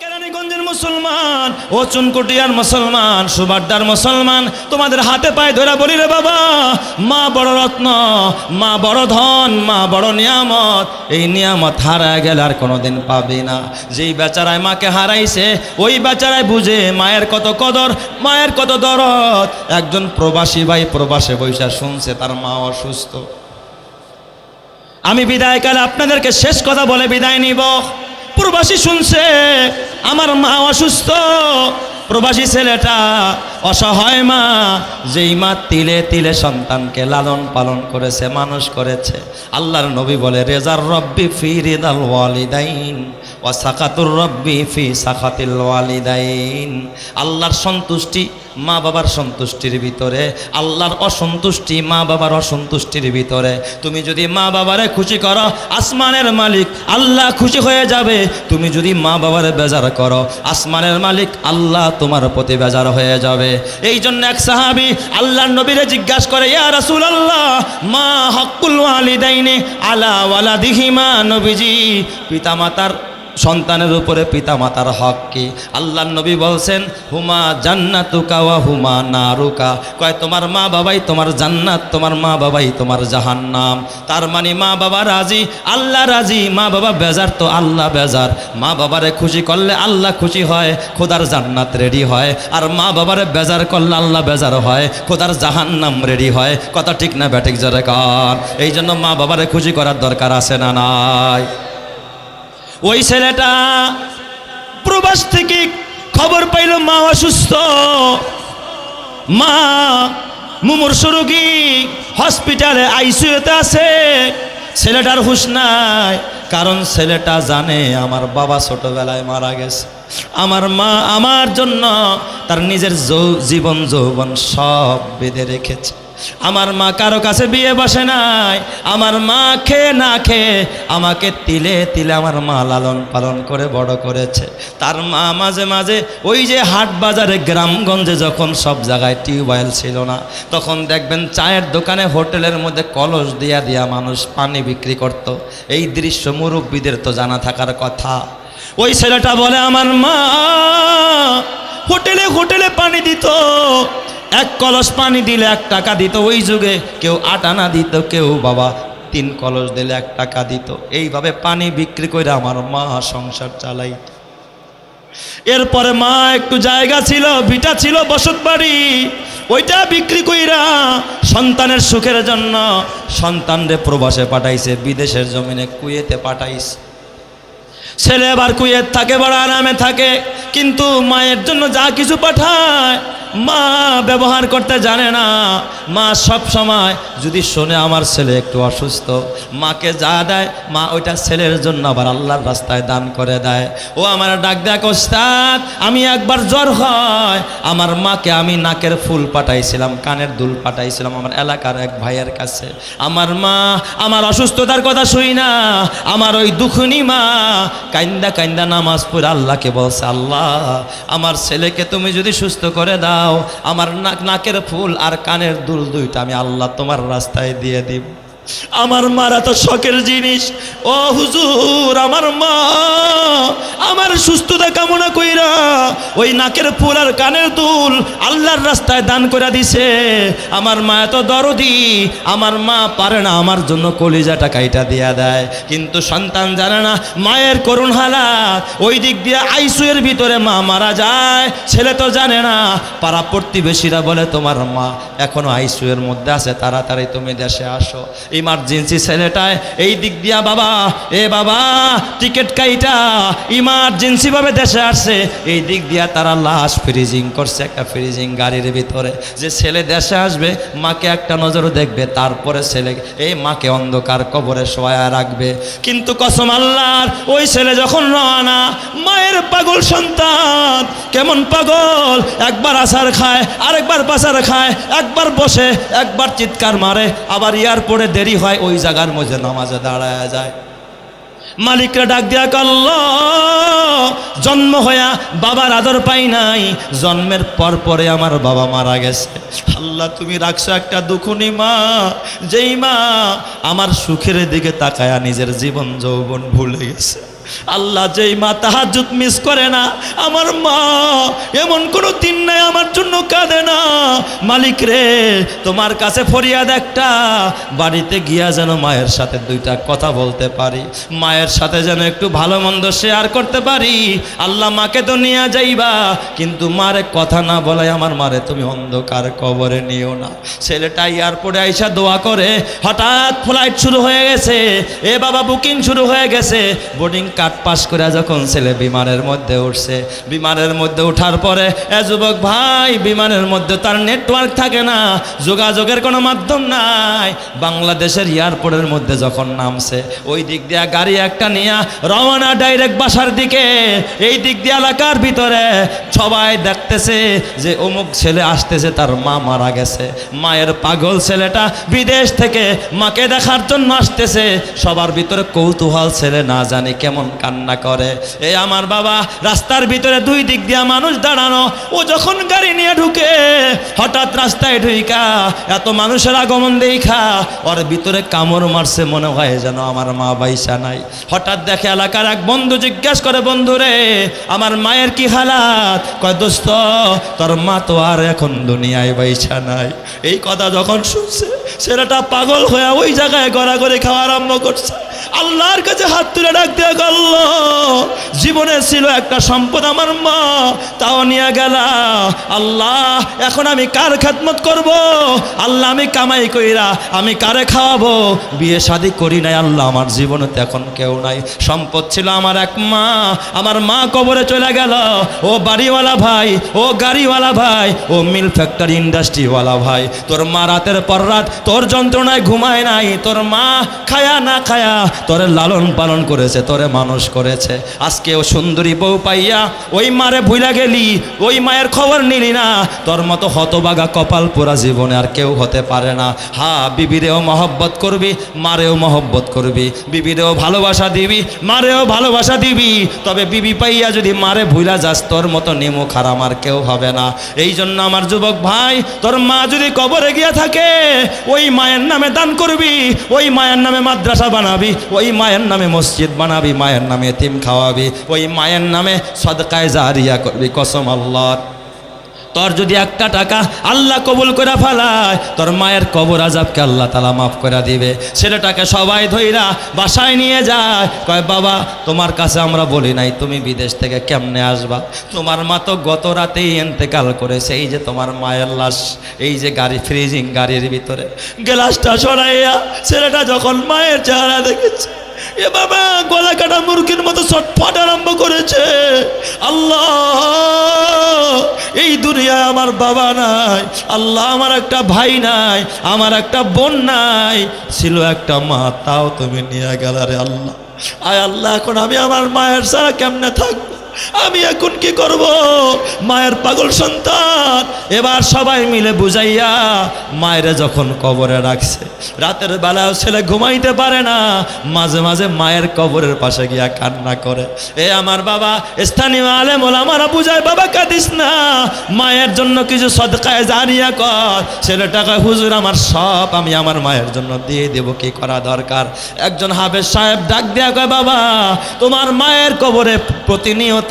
কেরানীগঞ্জের মুসলমান, ও চুনকুটিয়ার মুসলমান, সুবাড্ডার মুসলমান, তোমাদের হাতে পায়ে ধরে বলি রে বাবা, মা বড় রত্ন, মা বড় ধন, মা বড় নিয়ামত, এই নিয়ামত হারায় গেলে আর কোনোদিন পাবে না। যেই বেচারায় মাকে হারাইছে, ওই বেচারায় বুঝে মায়ের কত কদর, মায়ের কত দরদ। একজন প্রবাসী ভাই প্রবাসে বৈশা শুনছে, তার মা অসুস্থ। আমি বিদায়কালে আপনাদেরকে শেষ কথা বলে বিদায় নিব। প্রবাসী শুনছে আমার মা অসুস্থ প্রবাসী ছেলেটা অসহায় মা, যেই মা তিলে তিলে সন্তানকে লালন পালন করেছে, মানুষ করেছে। আল্লাহর নবী বলে, রেজার রব্বি ফি রিদাল ওয়ালিদাইন ও সাকাতুর রব্বি ফি সাকাতিল ওয়ালিদাইন। আল্লাহর সন্তুষ্টি মা বাবার সন্তুষ্টির ভিতরে, আল্লাহর অসন্তুষ্টি মা বাবার অসন্তুষ্টির ভিতরে। তুমি যদি মা বাবারে খুশি করো, আসমানের মালিক আল্লাহ খুশি হয়ে যাবে। তুমি যদি মা বাবারে বেজার করো, আসমানের মালিক আল্লাহ তোমার প্রতি বেজার হয়ে যাবে। এই জন্য এক সাহাবি আল্লাহর নবীরে জিজ্ঞাসা করে, ইয়া রাসূলুল্লাহ, মা হকুল ওয়ালিদাইনি আলা ওয়ালাদিহিমা নবীজি? পিতামাতার সন্তানের উপরে পিতা মাতার হক কি? আল্লাহ নবী বলছেন, হুমা জান্নাতুকা ওয়া হুমা নারুকা। কয়, তোমার মা বাবাই তোমার জান্নাত, তোমার মা বাবাই তোমার জাহান্নাম। তার মানে মা বাবা রাজি, আল্লাহ রাজি, মা বাবা বেজার তো আল্লাহ বেজার। মা বাবারে খুশি করলে আল্লাহ খুশি হয়, খোদার জান্নাত রেডি হয়। আর মা বাবারে বেজার করলে আল্লাহ বেজার হয়, খোদার জাহান্নাম রেডি হয়। কথা ঠিক না ব্যাটিক জরে কার। এই জন্য মা বাবারে খুশি করার দরকার আছে না নাই? ওই ছেলেটা প্রবাস থেকে খবর পাইল, মা অসুস্থ। মা মুমূর্ষ রোগী হসপিটালে আইসিউতে আছে। ছেলেটার হুশ নাই, কারণ ছেলেটা জানে আমার বাবা ছোটবেলায় মারা গেছে। আমার মা আমার জন্য তার নিজের জীবন, যৌবন সব বেঁধে রেখেছে। আমার মা কারও কাছে বিয়ে বসে নাই। আমার মা খেয়ে না খেয়ে আমাকে তিলে তিলে আমার মা লালন পালন করে বড় করেছে। তার মা মাঝে মাঝে ওই যে হাট বাজারে, গ্রামগঞ্জে যখন সব জায়গায় টিউবওয়েল ছিল না, তখন দেখবেন চায়ের দোকানে হোটেলের মধ্যে কলস দিয়া দিয়া মানুষ পানি বিক্রি করত। এই দৃশ্য মুরব্বীদের তো জানা থাকার কথা। ওই ছেলেটা বলে, আমার মা, হোটেলে হোটেলে পানি এক কলস পানি দিলে এক টাকা দিত। ওই যুগে কেউ আট আনা দিত, কেউ বাবা তিন কলস দিলে এক টাকা দিত। এইভাবে পানি বিক্রি করে আমার মা সংসার চালাইত। এরপরে মা একটু জায়গা ছিল, ভিটা ছিল বসত বাড়ি। ওইটা বিক্রি কইরা সন্তানের সুখের জন্য সন্তানরে প্রবাসে পাঠাইছে, বিদেশের জমিনে কুয়েতে পাঠাইছে। ছেলে আবার কুয়েত থাকে, বড় আরামে থাকে, কিন্তু মায়ের জন্য যা কিছু পাঠায় মা ব্যবহার করতে জানে না। মা সব সময়, যদি শোনে আমার ছেলে একটু অসুস্থ, মাকে যা দেয়, মা ওইটা ছেলের জন্য আবার আল্লাহর রাস্তায় দান করে দেয়। ও আমার ডাক দেখ, ওস্তাদ, আমি একবার জ্বর হয়। আমার মাকে আমি নাকের ফুল পাঠাইছিলাম, কানের দুল পাঠাইছিলাম আমার এলাকার এক ভাইয়ের কাছে। আমার মা, আমার অসুস্থতার কথা শুই না, আমার ওই দুখুনি মা। কাইন্দা কাইন্দা নামাজ পড়ে আল্লাহকে বলছে, আল্লাহ, আমার ছেলেকে তুমি যদি সুস্থ করে দাও আমার নাক নাকের ফুল আর কানের দুল দুইটা আমি আল্লাহ তোমার রাস্তায় দিয়ে দিব। আমার মারা তো শখের জিনিস। ও হুজুর, আমার মা, আমার সুস্থতা কামনা কইরা ওই নাকের ফুল আর কানের দুল আল্লাহর রাস্তায় দান করে দিছে। আমার মা এত দরদি, আমার মা পারে না, আমার জন্য কলিজাটা কাইটা দিয়া দেয়। কিন্তু সন্তান জানে না, মায়ের করুণ হালাত, ওই দিক দিয়ে আইসুয়ের ভিতরে মা মারা যায়। ছেলে তো জানে না, পাড়া প্রতিবেশীরা বলে, তোমার মা এখনও আইসুয়ের মধ্যে আছে, তাড়াতাড়ি তুমি দেশে আসো। ইমার্জেন্সি ছেলেটায়, এই দিক দিয়া বাবা, এ বাবা, টিকিট কাইটা ইমার্জেন্সি ভাবে দেশে আসছে। এই দিক দিয়া তারা লাশ ফ্রিজিং করছে একটা ফ্রিজিং গাড়ির ভিতরে। যে ছেলে দেশে আসবে, মাকে একটা নজর দেখবে, তারপরে ছেলে, এই মাকে অন্ধকার কবরে শোয়া রাখবে। কিন্তু কসম আল্লাহর, ওই ছেলে যখন রওনা, মায়ের পাগল সন্তান, কেমন পাগল? একবার আসার খায়, আরেকবার পাসার খায়, একবার বসে, একবার চিৎকার মারে, আবার এয়ারপোর্টে দেরি হয়, ওই জায়গার মধ্যে নামাজে দাঁড়ায় যায়। মালিকরা ডাক দিয়া করল জন্ম হইয়া বাবার আদর পাই নাই, জন্মের পর পরে আমার বাবা মারা গেছে। আল্লাহ, তুমি রাখছো একটা দুখুনি মা, যেই মা আমার সুখের দিকে তাকায়া নিজের জীবন যৌবন ভুলে গেছে। আল্লাহ যেই মা তাহাজুত মিস করে না, আমার মা এমন কোনো দিন নাই আমার জন্য কাঁদে না। মালিক রে, তোমার কাছে ফরিয়াদ একটা, বাড়িতে গিয়া যেন মায়ের সাথে দুইটা কথা বলতে পারি, মায়ের সাথে যেন একটু ভালো মন্দ শেয়ার করতে পারি। আল্লাহ মাকে তো নিয়ে যাইবা, কিন্তু মারে কথা না বলাই আমার মারে তুমি অন্ধকার কবরে নিও না। ছেলেটা এয়ারপোর্টে আইসা দোয়া করে, হঠাৎ ফ্লাইট শুরু হয়ে গেছে, এ বাবা বুকিং শুরু হয়ে গেছে বোর্ডিং কার্ড পাস করে যখন ছেলে বিমানের মধ্যে উঠছে, বিমানের মধ্যে ওঠার পরে এ যুবক ভাই, বিমানের মধ্যে তার নেটওয়ার্ক থাকে না, যোগাযোগের কোনো মাধ্যম নাই। বাংলাদেশের এয়ারপোর্টের মধ্যে যখন নামছে, ওই দিক দিয়ে গাড়ি একটা নিয়ে রওনা ডাইরেক্ট বাসার দিকে। এই দিক দিয়ে এলাকার ভিতরে সবাই দেখতেছে যে অমুক ছেলে আসতেছে, তার মা মারা গেছে। মায়ের পাগল ছেলেটা বিদেশ থেকে মাকে দেখার জন্য আসতেছে। সবার ভিতরে কৌতূহল ছেলে না জানি কেমন কান্না করে। এই আমার বাবা, রাস্তার ভিতরে দুই দিক দিয়া মানুষ দাঁড়ানো, ও যখন গাড়ি নিয়ে ঢুকে, হঠাৎ রাস্তায় ঢুইকা, এত মানুষের আগমন দেখা, ওর ভিতরে কামড় মারছে, মনে হয় যেন আমার মা বাইসা নাই। হঠাৎ দেখে এলাকার এক বন্ধু জিজ্ঞেস করে, বন্ধু রে, আমার মায়ের কি হালাত? কয়, দোস্ত, তোর মা তো আর এখন দুনিয়ায় বাইসা নাই। এই কথা যখন শুনছে, ছেলেটা পাগল হয়ে ওই জায়গায় গড়াগড়ি খাওয়া আরম্ভ করছে। আল্লাহর কাছে হাত তুলে ডাক দিয়ে গেল জীবনে ছিল একটা সম্পদ আমার মা, তাও নিয়ে গেল। আল্লাহ, এখন আমি কার খেদমত করব? আল্লাহ, আমি কামাই কইরা আমি কারে খাওয়াবো? বিয়ে শাদি করি নাই, আল্লাহ, আমার জীবনে তো এখন কেউ নাই। সম্পদ ছিল আমার এক মা, আমার মা কবরে চলে গেল। ও বাড়িওয়ালা ভাই, ও গাড়িওয়ালা ভাই, ও মিল ফ্যাক্টরি ইন্ডাস্ট্রিওয়ালা ভাই। তোর মা রাতের পর রাত তোর যন্ত্রণায় ঘুমায় নাই, তোর মা খায়া না খায়া তোরে লালন পালন করেছে, তোরে মানুষ করেছে। আজকে ও সুন্দরী বউ পাইয়া ওই মারে ভুলা গেলি, ওই মায়ের খবর নিলি না। তোর মতো হতবাগা কপাল পোড়া জীবনে আর কেউ হতে পারে না। হা বিবিরেও মহব্বত করবি, মারেও মহব্বত করবি। বিবিরেও ভালোবাসা দিবি, মারেও ভালোবাসা দিবি। তবে বিবি পাইয়া যদি মারে ভুলা যাস, তোর মতো নিমু খারাম আর কেউ হবে না। এই জন্য আমার যুবক ভাই, তোর মা যদি কবরে গিয়া থাকে, ওই মায়ের নামে দান করবি, ওই মায়ের নামে মাদ্রাসা বানাবি ওই মায়ের নামে মসজিদ বানাবি, মায়ের নামে তিম খাওয়াবি, ওই মায়ের নামে সদকায় জারিয়া করবি, কসম আল্লাহ তোর যদি একটা টাকা আল্লাহ কবুল করে ফেলায়, তোর মায়ের কবর আজাবকে আল্লাহ তালা মাফ করে দিবে। ছেলেটাকে সবাই ধইরা বাসায় নিয়ে যায়। কয়, বাবা, তোমার কাছে আমরা বলি নাই, তুমি বিদেশ থেকে কেমনে আসবা? তোমার মা তো গত রাতেই এন্তেকাল করেছে, এই যে তোমার মায়ের লাশ, এই যে গাড়ি, ফ্রিজিং গাড়ির ভিতরে। গ্লাসটা সরাইয়া ছেলেটা যখন মায়ের চেহারা দেখেছে, এ বাবা গলা কাটা মুরগির মতো ছটফট আরম্ভ করেছে। আল্লাহ আমার বাবা নাই, আল্লাহ আমার একটা ভাই নাই, আমার একটা বোন নাই। ছিল একটা মা, তাও তুমি নিয়ে গেল রে আল্লাহ। আয় আল্লাহ, এখন আমি আমার মায়ের ছাড়া কেমনে থাকব? আমি এখন কি করব? মায়ের পাগল সন্তান। এবার সবাই মিলে বুঝাইয়া মায়ের যখন কবরে রাখছে, রাতের বেলাও ছেলে ঘুমাইতে পারে না, মাঝে মাঝে মায়ের কবরের পাশে গিয়া কান্না করে। এ আমার বাবা, স্থানীয় আলেম ওলামারা বুঝায়, বাবা, কাঁদিস না। মায়ের জন্য কিছু সদকায় জানিয়া কর। ছেলেটাকে হুজুর, আমার সব আমি আমার মায়ের জন্য দিয়ে দেবো, কি করা দরকার? একজন হাফেজ সাহেব ডাক দেয়া কয়, বাবা, তোমার মায়ের কবরে প্রতিনিয়ত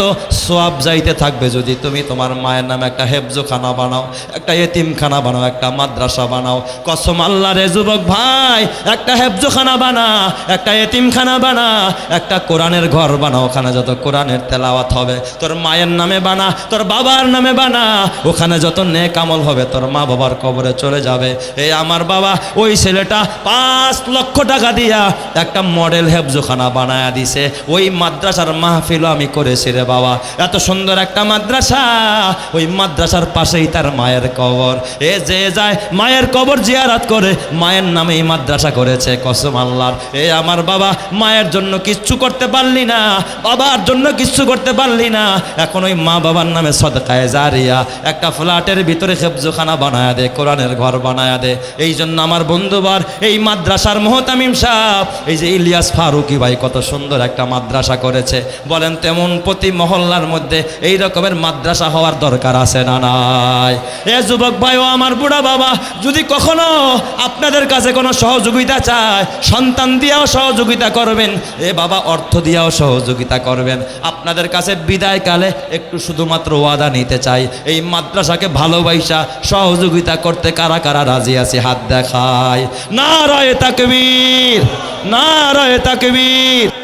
সোয়াব যাইতে থাকবে যদি তুমি তোমার মায়ের নামে একটা হেফজোখানা বানাও, একটা এতিমখানা বানাও, একটা মাদ্রাসা বানাও। কসম আল্লাহ রে যুবক ভাই, একটা হেফজোখানা বানা, একটা এতিমখানা বানা, একটা কোরআনের ঘর বানাও ওখানে যত কোরআনের তেলাওয়াত হবে, তোর মায়ের নামে বানা, তোর বাবার নামে বানা, ওখানে যত নেক আমল হবে, তোর মা বাবার কবরে চলে যাবে। এই আমার বাবা, ওই ছেলেটা পাঁচ লক্ষ টাকা দিয়া একটা মডেল হেফজোখানা বানায়া দিছে। ওই মাদ্রাসার মাহফিলও আমি করেছি রে বাবা, এত সুন্দর একটা মাদ্রাসা। ওই মাদ্রাসার পাশেই তার মায়ের কবর। এ যে যায় মায়ের কবর জিয়ারাত করে, মায়ের নামে এই মাদ্রাসা করেছে, কসম আল্লাহর। এ আমার বাবা, মায়ের জন্য কিচ্ছু করতে পারলি না, বাবার জন্য কিচ্ছু করতে পারলি না। এখন ওই মা বাবার নামে সদকায় জারিয়া, একটা ফ্ল্যাটের ভিতরে খেবজোখানা বানায়া দে, কোরআনের ঘর বানায়া দে। এই জন্য আমার বন্ধুবার এই মাদ্রাসার মোহতামিম সাহ এই যে ইলিয়াস ফারুকি ভাই কত সুন্দর একটা মাদ্রাসা করেছে। বলেন, তেমন প্রতি মহল্লার মধ্যে এই রকমের মাদ্রাসা হওয়ার দরকার আছে না নাই? এ যুবক ভাই ও আমার বুড়া বাবা, যদি কখনো আপনাদের কাছে কোনো সহযোগিতা চায়, সন্তান দিয়েও সহযোগিতা করবেন, এ বাবা অর্থ দিয়েও সহযোগিতা করবেন। আপনাদের কাছে বিদায়কালে একটু শুধুমাত্র ওয়াদা নিতে চাই। এই মাদ্রাসাকে ভালোবাসা, সহযোগিতা করতে কারা কারা রাজি আছে হাত দেখায়। না রায় তাকবীর না রায় তাকবীর।